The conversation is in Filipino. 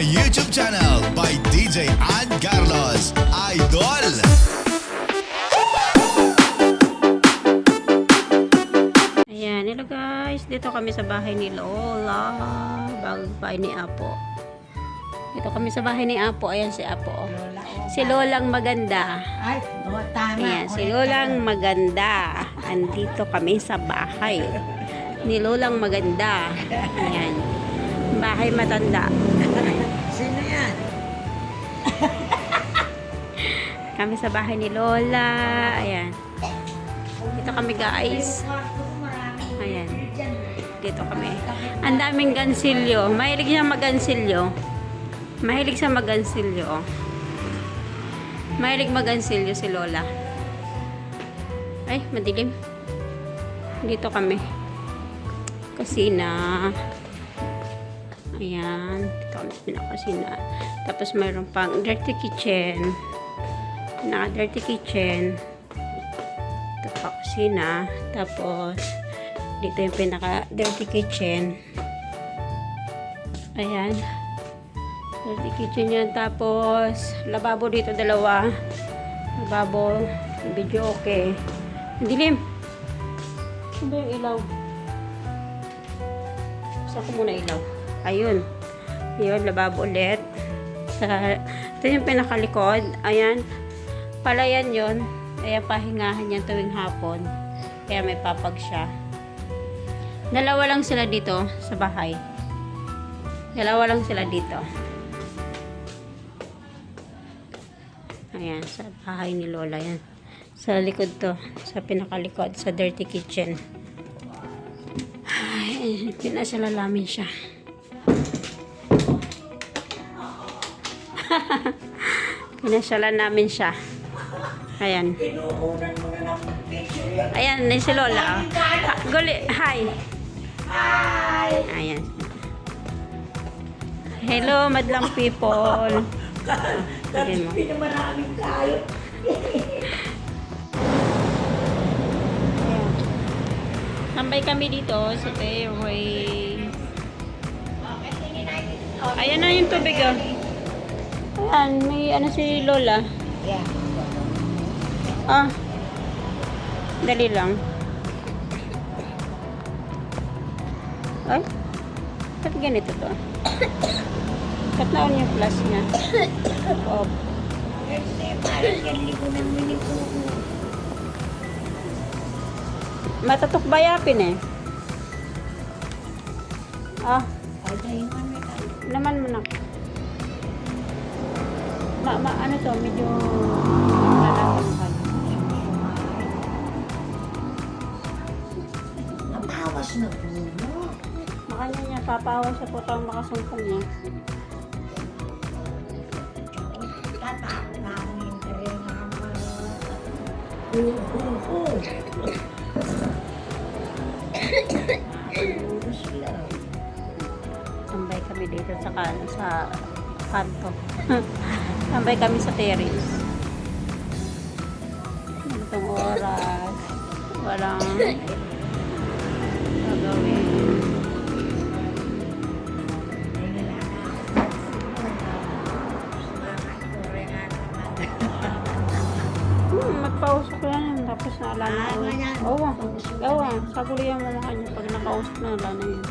my YouTube channel by DJ Ann Carlos. Idol! Ayan, hello guys. Dito kami sa bahay ni Lola. Bagong bahay ni Apo. Dito kami sa bahay ni Apo. Ayan si Apo. Lola, si Lolang Maganda. Ay, oh, tama. Ayan, si Lolang Maganda. Andito kami sa bahay ni Lolang Maganda. Ayan. Bahay matanda. Kami sa bahay ni Lola. Ayan. Dito kami guys. Ayan. Dito kami. Ang daming gansilyo. Mahilig siya mag-gansilyo. Mahilig siya mag-gansilyo. oh. Mahilig mag-gansilyo si Lola. Ay, madilim. Dito kami. Kusina. Ayan. Dito kami sa pinakasina. Tapos mayroon pang dirty kitchen. Naka-dirty kitchen. Ito pa kusina. Tapos, dito yung pinaka-dirty kitchen. Ayan. Dirty kitchen yan. Tapos, lababo dito dalawa. Lababo. Video okay. Dilim. Ba yung ilaw? Saan ko muna ilaw? Ayun. Ayun, lababo ulit. Sa, ito yung pinakalikod. Ayan. Palayan yon Kaya pahingahan yan tuwing hapon. Kaya may papag siya. Dalawa lang sila dito sa bahay. Dalawa lang sila dito. Ayan, sa bahay ni Lola yan. Sa likod to. Sa pinakalikod. Sa dirty kitchen. Ay, pinasalalamin siya. Pinasyalan namin siya. Ayan. Ayan, na si Lola. oh. Ha, guli, hi. Hi! Ayan. Hello, madlang people. Sige mo. Pinamaraming kayo. Tambay kami dito sa fairway. Ayan na yung tubig oh. Ayan, may ano si Lola. Yeah. Ah. Dali lang. Ay. Ba't ganito to? Ba't naon yung plus niya? Oh. Ni Kuku. Matatok bayapin eh. Ah, naman mo na. Ma, ma, ano to, medyo Makanya niya, papawa siya po tayong makasumpong niya. Tambay kami dito sa kan sa kanto. Tambay kami sa terrace. Itong oras. Walang gagawin. Ko yan. Tapos naalala ko. Ah, ganyan. Oo. Sabi ko yan mo kanya pag nakausap na, wala na yun.